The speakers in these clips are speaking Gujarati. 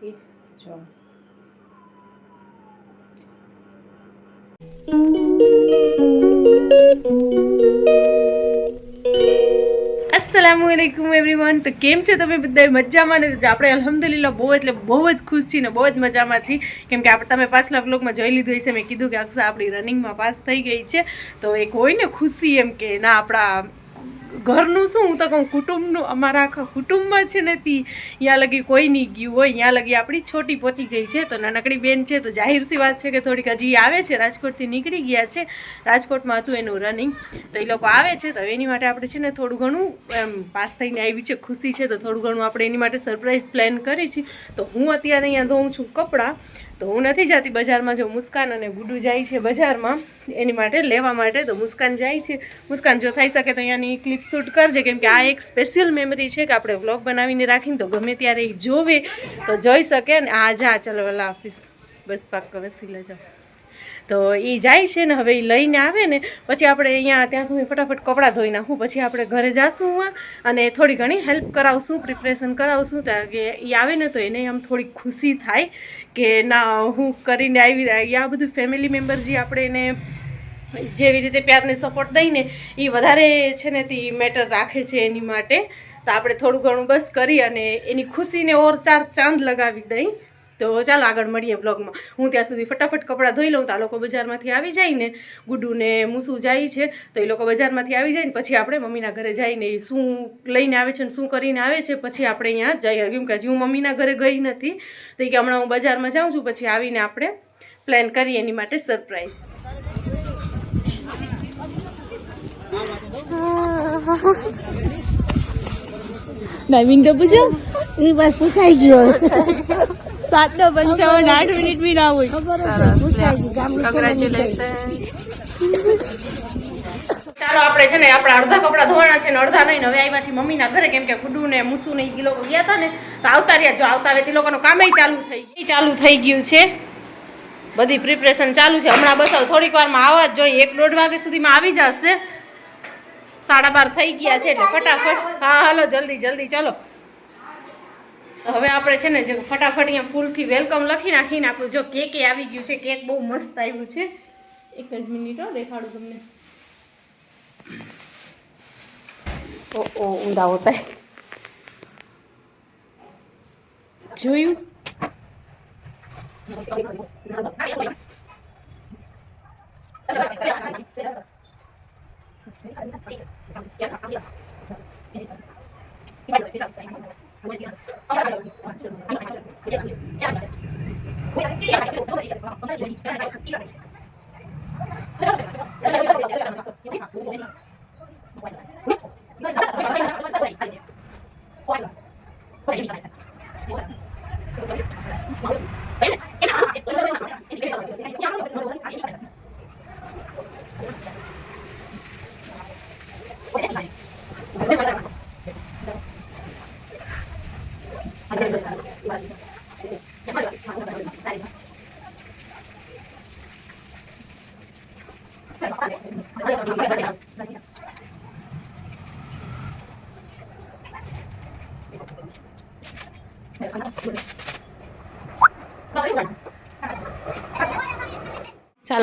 નથી. જો. અસલામ વાલેકુમ એવરીવન. તો કેમ છે તમે બધા મજામાં ને? આપણે અલહમદુલિલ્લા બહુ એટલે બહુ જ ખુશ છીએ ને બહુ જ મજામાં છીએ. કેમ કે આપણે તમે પાછલા વ્લોગમાં જોઈ લીધું હશે. મેં કીધું કે અક્ષા આપણી રનિંગમાં પાસ થઈ ગઈ છે. તો એક હોય ને ખુશી એમ કે ના, આપણા ઘરનું શું? હું તો કહું, કુટુંબનું. અમારા આખા કુટુંબમાં છે ને તી ત્યાં લગી કોઈ નહીં ગયું હોય ત્યાં લગી આપણી છોટી પહોંચી ગઈ છે, તો નાનકડી બેન છે, તો જાહેર સી વાત છે કે થોડીક હજી આવે છે, રાજકોટથી નીકળી ગયા છે. રાજકોટમાં હતું એનું રનિંગ તો એ લોકો આવે છે, તો એની માટે આપણે છે ને થોડું ઘણું, એમ, પાસ થઈને આવી છે, ખુશી છે, તો થોડું ઘણું આપણે એની માટે સરપ્રાઈઝ પ્લાન કરી છે. તો હું અત્યારે અહીંયા ધોઉં છું કપડાં તો હું નથી જતી બજારમાં. જો મુસ્કાન અને ગુડુ જાય છે બજારમાં, એની માટે, લેવા માટે તો મુસ્કાન જાય છે. મુસ્કાન જો થઈ શકે તો અહીંયાની ક્લિપ શૂટ કરજે. કેમ કે આ એક સ્પેશિયલ મેમરી છે કે આપણે વ્લોગ બનાવીને રાખીને તો ગમે ત્યારે એ જોવે, તો જોઈ શકે અને આ જા, ચલો ઓલા ઓફિસ બસ પાક્કા વસી લે જાઓ તો એ જાય છે ને હવે એ લઈને આવે ને, પછી આપણે અહીંયા ત્યાં સુધી ફટાફટ કપડાં ધોઈ નાખું, પછી આપણે ઘરે જાશું અને થોડી ઘણી હેલ્પ કરાવશું પ્રિપરેશન કરાવશું કે એ આવે ને તો એને આમ થોડીક ખુશી થાય કે ના, હું કરીને આવી આ બધું ફેમિલી મેમ્બર જે આપણે એને જેવી રીતે પ્યારને સપોર્ટ દઈને એ વધારે છે ને તે મેટર રાખે છે એની માટે, તો આપણે થોડું ઘણું બસ કરી અને એની ખુશીને ઓર ચાર ચાંદ લગાવી દઈ. તો ચાલો આગળ મળીએ બ્લોગમાં હું ત્યાં સુધી ફટાફટ કપડાં ધોઈ લઉં તો આ લોકો બજારમાંથી આવી જાય ને ગુડુને મૂસું જાય છે તો એ લોકો બજારમાંથી આવી જાય ને પછી આપણે મમ્મીના ઘરે જઈને એ શું લઈને આવે છે ને શું કરીને આવે છે પછી આપણે અહીંયા જઈએ. કેમ કે હજી હું મમ્મીના ઘરે ગઈ નથી તો કે હમણાં હું બજારમાં જાઉં છું પછી આવીને આપણે પ્લાન કરીએ એની માટે સરપ્રાઈઝ ટાઈમિંગ તો પૂછો? એ બસ પૂછાઈ ગયો. સાત નો પંચાવન આઠ મિનિટ બી ના હોય. ચાલો આપણે છે ને આપણા અડધા કપડા ધોવાના છે ને અડધા નહીં હવે આવ્યા છે મમ્મીના ઘરે કેમ કે ગુડુ ને મૂસુ ને એ લોકો ગયા હતા ને તો આવતા રહ્યા. જો આવતા હવે તે લોકોનું કામ ચાલુ થઈ ગયું. ચાલુ થઈ ગયું છે. બધી પ્રિપરેશન ચાલુ છે. હમણાં બસ થોડીક વારમાં આવવા જ જોઈએ. એક દોઢ વાગે સુધીમાં આવી જશે. સાડા બાર થઈ ગયા છે એટલે ફટાફટ. હા હાલો જલ્દી જલ્દી ચલો. હવે આપણે છે ને જો ફટાફટ અહીંયા ફૂલથી વેલકમ લખી નાખી આપણું જો કેક આવી ગયું છે. કેક બહુ મસ્ત આવ્યું છે. એક જ મિનિટ દેખાડું તમને. ઓ ઓ જોયું? હોતા હે. જોયું ચાલો,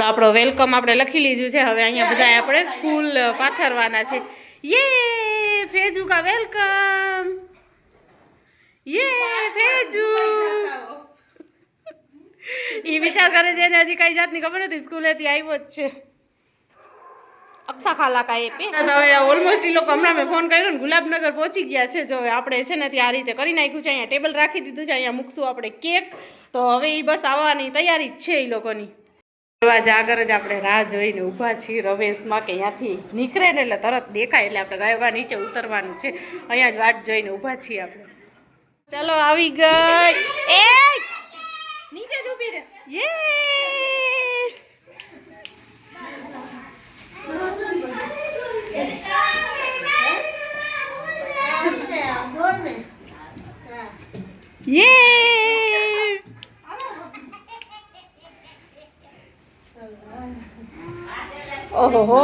આપણો વેલકમ આપણે લખી લીધું છે. હવે અહીંયા બધા આપણે ફૂલ પાથરવાના છે. યે ફેજુકા વેલકમ યે ફેજુ એ વિચાર કરે છે એને હજી કઈ જાતની ખબર નથી સ્કૂલેથી આવ્યો જ છે. અક્ષા ખાલા કા એ પે હવે ઓલમોસ્ટ એ લોકો હમણાં મેં ફોન કર્યો ને ગુલાબનગર પહોંચી ગયા છે. જો હવે આપણે છે ને ત્યાં આ રીતે કરી નાખ્યું છે અહીંયા ટેબલ રાખી દીધું છે અહીંયા મૂકશું આપણે કેક તો હવે એ બસ આવવાની તૈયારી જ છે એ લોકોની. દરવાજા આગળ જ આપણે રાહ જોઈને ઊભા છીએ રવેશમાં કે અહીંયાથી નીકળે ને એટલે તરત દેખાય એટલે આપણે ગાયવા નીચે ઉતરવાનું છે. અહીંયા જ વાટ જોઈને ઊભા છીએ આપણે. ચલો આવી ગઈ એ નીચે જ ઊભી રે યે યે ઓહો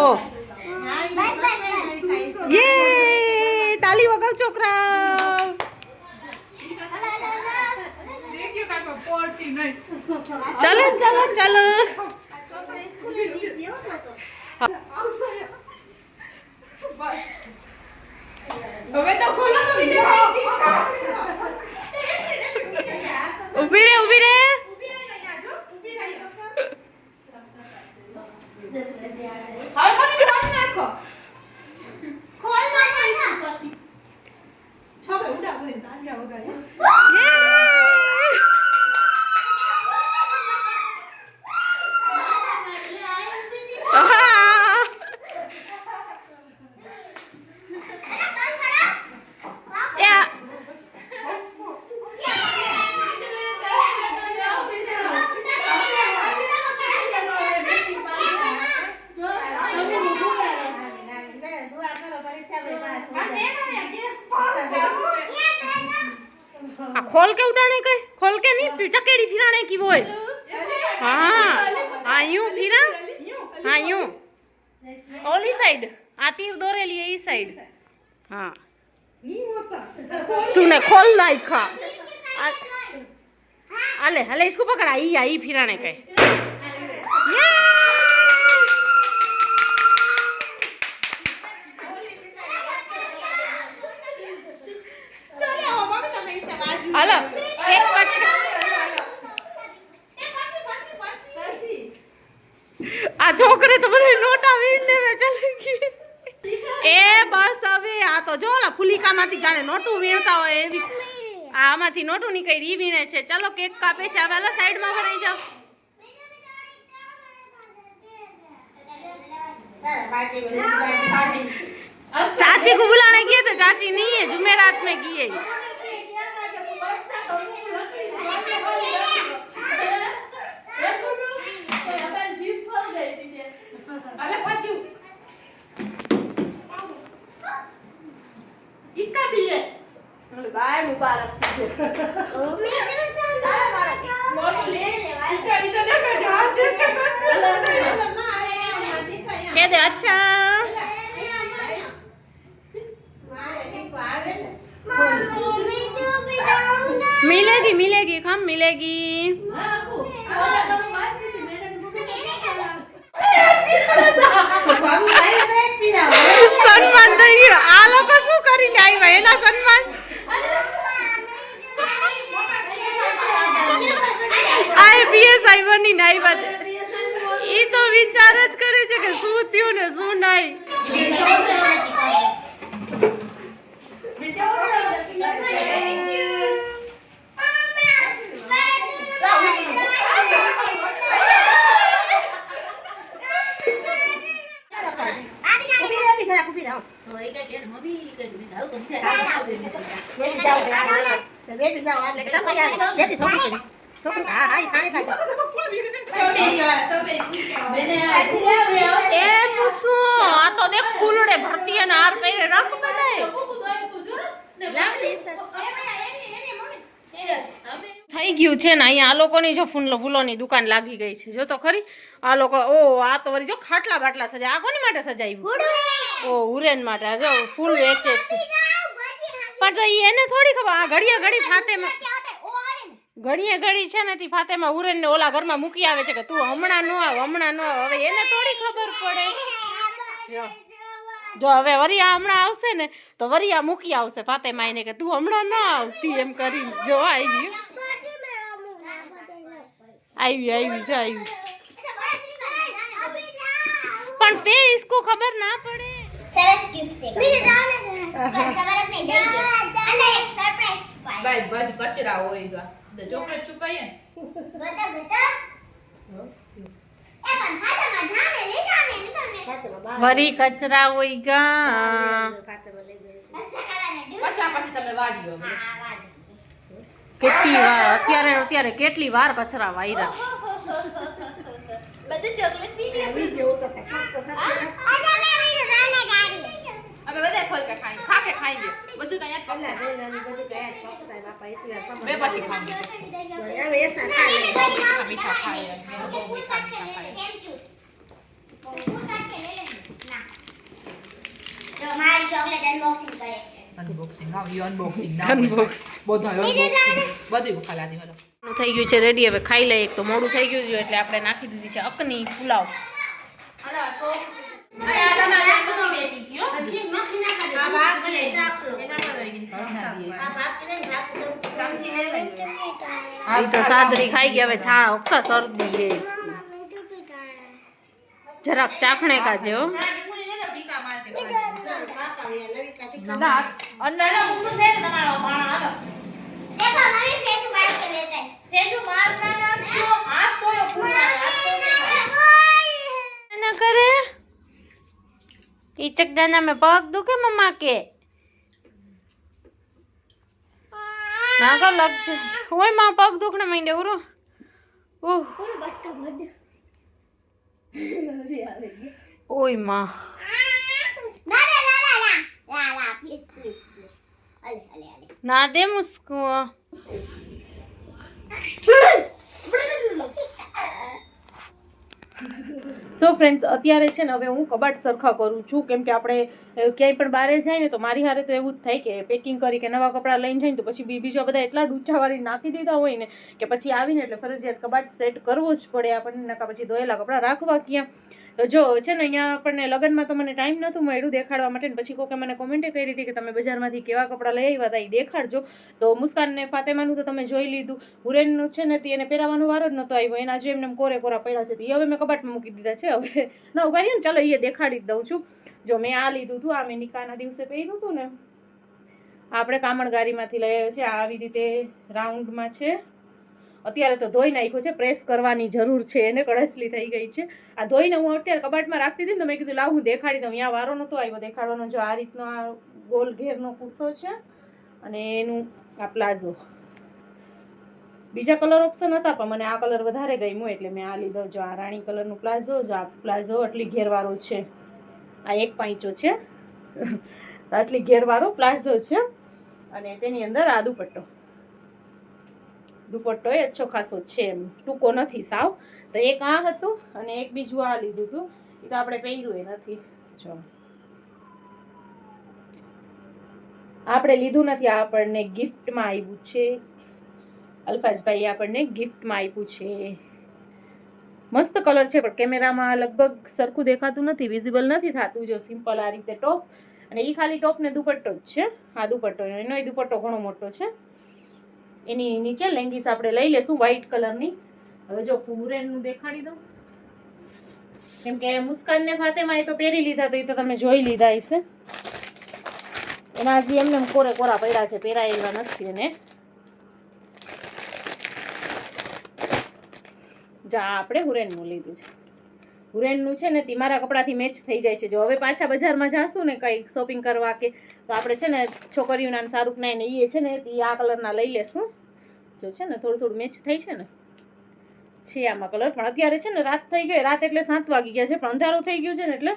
યે તાલી વગાવ છોકરા ચાલો ચાલો ચાલો. હવે તો ખોલો તો બીજે ઊભી રે ઊભી રે. હવે મને નાખો. ખોલકે ઉડાણે કઈ? ખોલકે નહીં? ચકેડી ફિરાણે કી હોય? હા. હા યું ફિરા? હા યું. ઓલી સાઈડ આ તીર દોરેલી એ સાઈડ હા. તું ને ખોલ નાખા અલે હલે ઇસકો પકડા. ઈ આ ઈ ફિરાણે કઈ. આ આમાંથી નોટું નીકળી ઈ વીણે છે ચલો કેક કાપે છે હવે હાલો સાઈડમાં ભરાઈ જાઓ चाची को बुलाने गए थे चाची नहीं है जुमेरात में गई है અલે પાછું इसका भी है बाय मुबारक वो तो ले बेचारी तो देखो जहाज देख के कह दे अच्छा मिलेगी मिलेगी हम मिलेगी સન્માન થઈ ગયું આ લોકો શું કરીને આવ્યા એના સન્માન આઈપીએસ આવ્યા ની આવ્યા છે. ઈ તો વિચાર જ કરે છે કે શું થયું ને શું નહીં આ તો દેખ ફૂલડે ભરતી થઈ ગયું છે ને, અહીંયા આ લોકોની જો ફૂલો ફૂલોની દુકાન લાગી ગઈ છે. જો તો ખરી. આ લોકો ઓ, આ તો વળી જો ખાટલા બાટલા સજાય. આ કોની માટે સજાવ્યું ઓ, ઉરેન માટે. જો ફૂલ વેચે છે. પણ તો એને થોડી ખબર. આ ઘડીએ ઘડી ફાતેમાં ઘણીએ ઘણી છે ને તે ફાતેમાં ઉરેનને ઓલા ઘરમાં મૂકી આવે છે કે તું હમણાં નો આવ હમણાં નો આવ. હવે એને થોડી ખબર પડે. જો. હવે વરિયા હમણાં આવશે ને તો વરિયા મૂકી આવશે ફાતેમાં એને કે તું હમણાં ન આવતી એમ કરી જો આવી ગયું. આવી આવી જો આવી. પણ તે ઈસકો ખબર ના પડે. સરસ ગિફ્ટ સવારે નહીં અને એક સરપ્રાઈઝ બાય બસ કચરા હોય ગા. તો ચોકલેટ છુપાઈએ ને નીકળને વરી કચરા હોય ગા કેટલી વાર અત્યારે અત્યારે કેટલી વાર કચરા વાયરા બધું ચોકલેટ પી લે અમે બધા ખોલ કે ખાઈ ખા કે ખાઈ લે બધું કઈ યાદ પકડા બે પછી ખાઈ મીઠા મીઠા ખાય મેં બહુ મીઠા મીઠા ખાય મારી ચોકલેટ અનબોક્સિંગ કરે છે અનબોક્સિંગ આવ ઈ અનબોક્સિંગ ના બધું અનબોક્સિંગ બધું ખાલા દી થઈ ગયું છે રેડી હવે ખાઈ લઈએ એક તો મોડું થઈ ગયું છે એટલે આપણે નાખી દીધી છે અકની પુલાવ આ તો સાદરી ખાઈ ગઈ હવે છા ઓખા શરદી લે જરાક ચાખણે કાજે હો देखो मम्मी फेस मार के लेते हैं એ ચકડાના મેં પગ દુખે મમ્મા કે? ના તો લગ છે. હોયમાં પગ દુખને માંડે ઉરો. ઓહ ઓયમાં. ના દે મુસ્કુ સો ફ્રેન્ડ્સ અત્યારે છે ને હવે હું કબાટ સરખા કરું છું. કેમ કે આપણે ક્યાંય પણ બહાર જાય ને તો મારી હારે તો એવું જ થાય કે પેકિંગ કરી કે નવા કપડાં લઈને જાય ને તો પછી બીજા બધા એટલા ડૂચાવાળી નાખી દીધા હોય ને કે પછી આવીને એટલે ફરજિયાત કબાટ સેટ કરવો જ પડે આપણને, નકા પછી ધોયેલા કપડાં રાખવા ક્યાં? તો જો છે ને અહીંયા આપણને લગ્નમાં તો મને ટાઈમ નહોતું મળ્યું દેખાડવા માટે ને પછી કોકે મને કોમેન્ટે કરી હતી કે તમે બજારમાંથી કેવા કપડાં લઈ આવ્યા હતા એ દેખાડજો. તો મુસ્કાનને ફાતેમાનું તો તમે જોઈ લીધું. હુરેનનું છે ને તે એને પહેરાવાનો વારો જ નહોતો આવ્યો. એના જે એમને કોરે કોરા પડ્યા છે. એ હવે મેં કબાટમાં મૂકી દીધા છે. હવે ના ઊભા ને, ચાલો એ દેખાડી જ દઉં છું. જો મેં આ લીધું હતું આ મેં નિકાના દિવસે પહેર્યું હતું ને, આપણે કામણગારીમાંથી લઈ આવ્યો છે. આવી રીતે રાઉન્ડમાં છે. અત્યારે તો ધોઈ નાખ્યું છે પ્રેસ કરવાની જરૂર છે, એને કળસલી થઈ ગઈ છે. આ ધોઈને હું અત્યારે કબાટમાં રાખતી હતી ને મેં કીધું, લાવ હું દેખાડી દઉં. અહીંયા વારો નહોતો આવ્યો, દેખાડવાનો જો આ રીતનો આ ગોલ ઘેરનો કુર્તો છે અને એનું આ પ્લાઝો. બીજા કલર ઓપ્શન હતા, પણ મને આ કલર વધારે ગમ્યો એટલે મેં આ લીધો. જો આ રાણી કલરનું પ્લાઝો, જો આ પ્લાઝો આટલી ઘેરવાળો છે. આ એક પાંચો છે. આટલી ઘેરવાળો પ્લાઝો છે. અને તેની અંદર આ દુપટ્ટો દુપટ્ટો એ અચ્છો ખાસો છે એમ. ટૂંકો નથી સાવ. તો એક આ હતું અને એક બીજું આ લીધું હતું. એ તો આપણે પહેર્યું એ નથી. જો. આપણે લીધું નથી, આ આપણને ગિફ્ટમાં આવ્યું છે. અલ્ફાજભાઈ આપણને ગિફ્ટમાં આપ્યું છે. મસ્ત કલર છે, પણ કેમેરામાં લગભગ સરખું દેખાતું નથી, વિઝિબલ નથી થતું, જો સિમ્પલ આ રીતે ટોપ. અને એ ખાલી ટોપ ને દુપટ્ટો જ છે. આ દુપટ્ટો, એનો દુપટ્ટો ઘણો મોટો છે. એની નીચે લેંગીસ આપણે લઈ લેશું વ્હાઈટ કલરની હવે જો ફુરેનનું દેખાડી દઉં. કેમ કે મુસ્કાનને ફાતેમાં એ તો પહેરી લીધા તો એ તો તમે જોઈ લીધા હશે. એના હજી એમને એમ કોરે કોરા પડ્યા છે, પહેરાયેલા નથી એને. જા આપણે હુરેનનું લીધું છે. હુરેનનું છે ને તે મારા કપડાથી મેચ થઈ જાય છે. જો હવે પાછા બજારમાં જાશું ને કંઈક શોપિંગ કરવા કે તો આપણે છે ને છોકરીઓના ને શાહરૂખના ને એ છે ને એ આ કલરના લઈ લેશું. જો છે ને થોડું થોડું મેચ થઈ છે ને. છે આમાં કલર પણ અત્યારે છે ને રાત થઈ ગઈ, રાત એટલે સાત વાગી ગયા છે, પણ અંધારું થઈ ગયું છે ને એટલે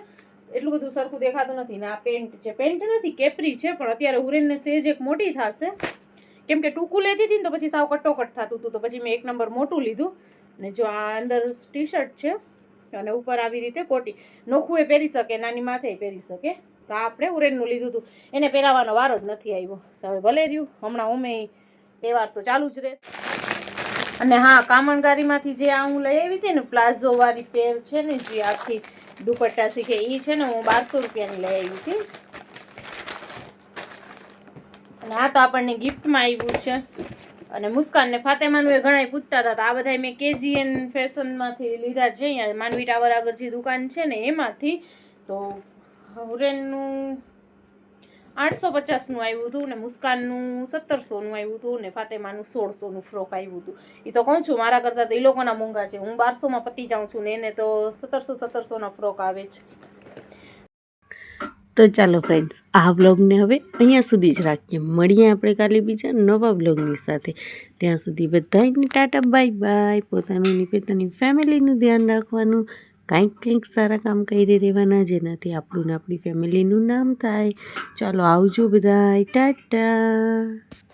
એટલું બધું સરખું દેખાતું નથી. ને આ પેન્ટ છે, પેન્ટ નથી કેપરી છે, પણ અત્યારે ઉરેનને સેજ એક મોટી થશે. કેમ કે ટૂંકું લેતી હતી ને તો પછી સાવ કટોકટ થતું હતું, તો પછી મેં એક નંબર મોટું લીધું. ને જો આ અંદર ટી શર્ટ છે, અને ઉપર આવી રીતે કોટી. નોખું એ પહેરી શકે, નાની માથે પહેરી શકે. તો આપણે ઉરેનનું લીધું હતું એને પહેરાવાનો વારો જ નથી આવ્યો. તો હવે ભલે રહ્યું. હમણાં અમે તહેવાર તો ચાલુ જ રહેશે. અને હા, કામણગારીમાંથી જે આ હું લઈ આવી હતી ને, પ્લાઝોવાળી પેર છે ને, જે આખી દુપટ્ટા શીખે એ છે ને, હું બારસો રૂપિયાની લઈ આવી હતી. અને આ તો આપણને ગિફ્ટમાં આવ્યું છે. અને મુસ્કાન ને ફાતેમાનું એ ઘણા પૂછતા હતા આ બધા મેં કેજીએન ફેશનમાંથી લીધા છે. અહીંયા માનવી ટાવર આગળ જે દુકાન છે ને, એમાંથી તો હુરેનનું આઠસો પચાસનું આવ્યું હતું ને મુસ્કાનનું સત્તરસોનું આવ્યું હતું ને ફાતેમાનું સોળસોનું ફ્રોક આવ્યું હતું. એ તો કહું છું, મારા કરતાં તો એ લોકોના મોંઘા છે. હું બારસોમાં પતી જાઉં છું ને એને તો સત્તરસો સત્તરસોના ફ્રોક આવે છે. તો ચાલો ફ્રેન્ડ્સ આ બ્લોગને હવે અહીંયા સુધી જ રાખીએ. મળીએ આપણે કાલે બીજા નવા બ્લોગની સાથે. ત્યાં સુધી બધાને ટાટા બાય બાય પોતાનું પોતાની ફેમિલીનું ધ્યાન રાખવાનું. કંઈક કંઈક સારા કામ કરી રહેવાના જેનાથી આપણું ને આપણી ફેમિલીનું નામ થાય. ચાલો આવજો બધા ટાટા!